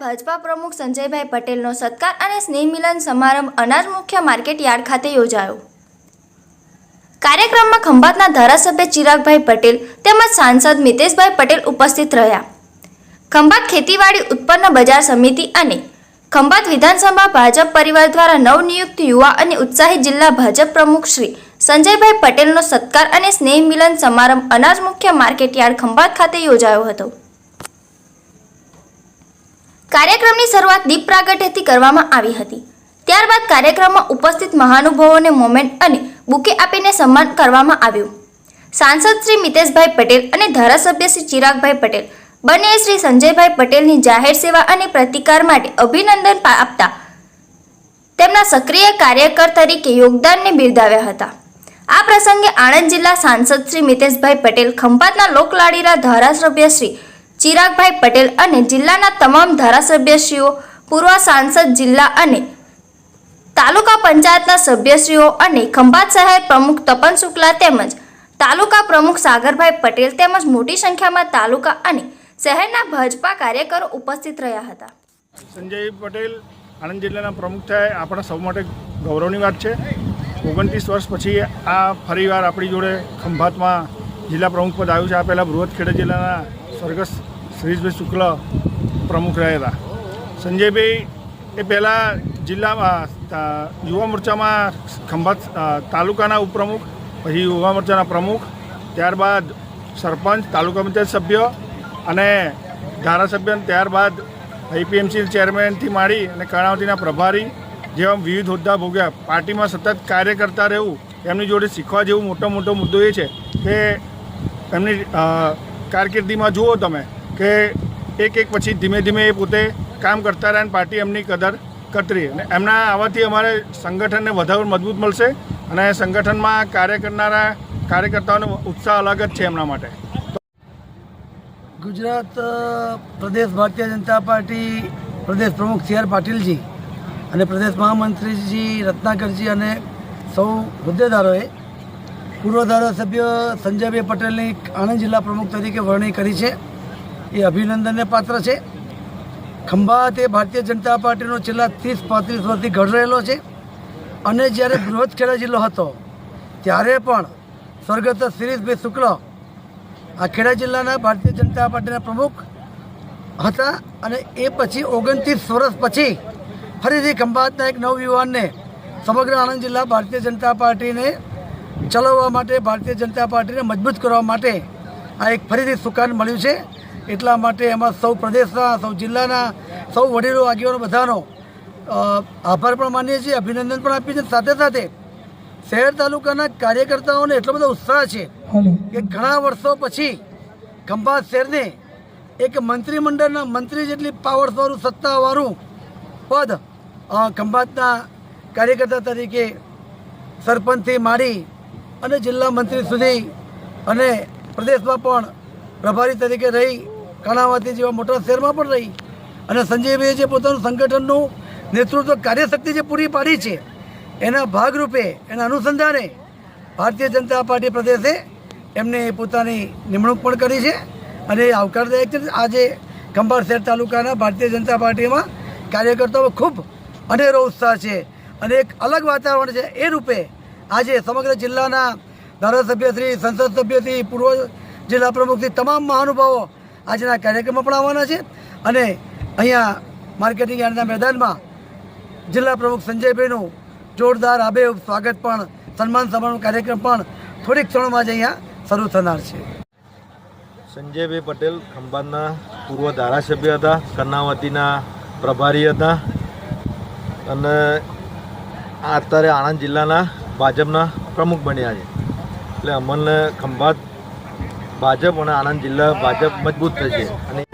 ભાજપા પ્રમુખ સંજયભાઈ પટેલનો સત્કાર અને સ્નેહ મિલન સમારંભ અનાજ મુખ્ય માર્કેટ યાર્ડ ખાતે યોજાયો. કાર્યક્રમમાં ખંભાતના ધારાસભ્ય ચિરાગભાઈ પટેલ તેમજ સાંસદ મિતેશભાઈ પટેલ ઉપસ્થિત રહ્યા. ખંભાત ખેતીવાડી ઉત્પન્ન બજાર સમિતિ અને ખંભાત વિધાનસભા ભાજપ પરિવાર દ્વારા નવનિયુક્ત યુવા અને ઉત્સાહી જિલ્લા ભાજપ પ્રમુખ શ્રી સંજયભાઈ પટેલનો સત્કાર અને સ્નેહ મિલન સમારંભ અનાજ મુખ્ય માર્કેટ યાર્ડ ખંભાત ખાતે યોજાયો હતો. કાર્યક્રમની શરૂઆત દીપ પ્રાગટ્યથી કરવામાં આવી હતી. ત્યારબાદ કાર્યક્રમમાં ઉપસ્થિત મહાનુભાવોને મોમેન્ટ અને બુકે આપીને સન્માન કરવામાં આવ્યું. સાંસદ શ્રી મિતેશભાઈ પટેલ અને ધારાસભ્ય શ્રી ચિરાગભાઈ પટેલ. બંને શ્રી સંજયભાઈ પટેલની જાહેર સેવા અને પ્રતિકાર માટે અભિનંદન આપતા તેમના સક્રિય કાર્યકર તરીકે યોગદાનને બિરદાવ્યા હતા. આ પ્રસંગે આણંદ જિલ્લા સાંસદ શ્રી મિતેશભાઈ પટેલ, ખંભાતના લોકલાડીલા ધારાસભ્ય શ્રી ચિરાગભાઈ પટેલ અને જિલ્લાના તમામ ધારાસભ્યશ્રીઓ, પૂર્વ સાંસદ જિલ્લા અને તાલુકા પંચાયતના સભ્યશ્રીઓ અને ખંભાત શહેર પ્રમુખ તપન શુક્લા તેમજ તાલુકા પ્રમુખ સાગરભાઈ પટેલ તેમજ મોટી સંખ્યામાં તાલુકા અને શહેરના ભાજપા કાર્યકરો ઉપસ્થિત રહ્યા હતા. સંજય પટેલ આણંદ જિલ્લાના પ્રમુખ થાય, આપણા સૌ માટે ગૌરવની વાત છે. ઓગણત્રીસ વર્ષ પછી આ ફરીવાર આપણી જોડે ખંભાતમાં જિલ્લા પ્રમુખ પદ આવ્યું છે. આ પહેલાં બૃહદ ખેડા જિલ્લાના સ્વર્ગસ્થ શ્રીજભાઈ શુક્લ પ્રમુખ રહેલા. સંજયભાઈ એ પહેલાં જિલ્લામાં યુવા મોરચામાં ખંભાત તાલુકાના ઉપપ્રમુખ, પછી યુવા મોરચાના પ્રમુખ, ત્યારબાદ સરપંચ, તાલુકા પંચાયત સભ્ય અને ધારાસભ્ય ત્યારબાદ આઈપીએમસી ચેરમેનથી માંડી અને કર્ણાવતીના પ્રભારી જેવા વિવિધ હોદ્દા ભોગ્યા. પાર્ટીમાં સતત કાર્ય કરતા રહેવું, એમની જોડે શીખવા જેવું મોટો મોટો મુદ્દો એ છે કે એમની કારકિર્દીમાં જુઓ તમે કે એક એક પછી ધીમે ધીમે એ પોતે કામ કરતા રહ્યા અને પાર્ટી એમની કદર કરતી રહી. અને એમના આવવાથી અમારે સંગઠનને વધારે મજબૂત મળશે અને સંગઠનમાં કાર્ય કરનારા કાર્યકર્તાઓનો ઉત્સાહ અલગ જ છે એમના માટે. ગુજરાત પ્રદેશ ભારતીય જનતા પાર્ટી, પ્રદેશ પ્રમુખ સી આર પાટીલજી અને પ્રદેશ મહામંત્રીજી રત્નાકરજી અને સૌ હોદ્દેદારોએ પૂર્વ ધારાસભ્ય સંજયભાઈ પટેલની આણંદ જિલ્લા પ્રમુખ તરીકે વરણી કરી છે. એ અભિનંદનને પાત્ર છે. ખંભાત એ ભારતીય જનતા પાર્ટીનો છેલ્લા ત્રીસ પાંત્રીસ વર્ષથી ઘડ રહેલો છે. અને જ્યારે બૃહદ ખેડા જિલ્લો હતો, ત્યારે પણ સ્વર્ગસ્થ શિરીષભાઈ શુક્લ આ ખેડા જિલ્લાના ભારતીય જનતા પાર્ટીના પ્રમુખ હતા અને એ પછી ઓગણત્રીસ વર્ષ પછી ફરીથી ખંભાતના એક નવયુવાનને સમગ્ર આણંદ જિલ્લા ભારતીય જનતા પાર્ટીને ચલાવવા માટે, ભારતીય જનતા પાર્ટીને મજબૂત કરવા માટે આ એક ફરીથી સુકાન મળ્યું છે. એટલા માટે એમાં સૌ પ્રદેશના સૌ જિલ્લાના સૌ વડીલો આગેવાનો બધાનો આભાર પણ માનીએ છીએ અભિનંદન પણ આપીએ છીએ. સાથે સાથે શહેર તાલુકાના કાર્યકર્તાઓને એટલો બધો ઉત્સાહ છે કે ઘણા વર્ષો પછી ખંભાત શહેરને એક મંત્રીમંડળના મંત્રી જેટલી પાવર્સવાળું સત્તાવાળું પદ ખંભાતના કાર્યકર્તા તરીકે સરપંચથી માંડી અને જિલ્લા મંત્રી સુધી અને પ્રદેશમાં પણ પ્રભારી તરીકે રહી કર્ણાવતી જેવા મોટા શહેરમાં પણ રહી. અને સંજયભાઈએ જે પોતાનું સંગઠનનું નેતૃત્વ કાર્યશક્તિ જે પૂરી પાડી છે, એના ભાગરૂપે, એના અનુસંધાને ભારતીય જનતા પાર્ટી પ્રદેશે એમને પોતાની નિમણૂક પણ કરી છે. અને આવકારદાયક છે આજે ખંભાત શહેર તાલુકાના ભારતીય જનતા પાર્ટીમાં કાર્યકર્તાઓ ખૂબ અનેરો ઉત્સાહ છે. અને એક અલગ વાતાવરણ છે, એ રૂપે આજે સમગ્ર જિલ્લાના ધારાસભ્યશ્રી સંસદ સભ્યથી પૂર્વ જિલ્લા પ્રમુખથી તમામ મહાનુભાવો આજના કાર્યક્રમમાં પણ આવવાના છે. અને અહીંયા માર્કેટિંગ યાર્ડના મેદાનમાં જિલ્લા પ્રમુખ સંજયભાઈનું જોરદાર આબેહૂબ સ્વાગત પણ, સન્માન સમારોહ કાર્યક્રમ પણ થોડીક ક્ષણોમાં જ અહીંયા શરૂ થનાર છે. સંજયભાઈ પટેલ ખંભાતના પૂર્વ ધારાસભ્ય હતા, કર્ણાવતીના પ્રભારી હતા. અને અત્યારે આણંદ જિલ્લાના ભાજપના પ્રમુખ બન્યા છે. એટલે અમને ખંભાત ભાજપ અને આણંદ જિલ્લા ભાજપ મજબૂત થશે. અને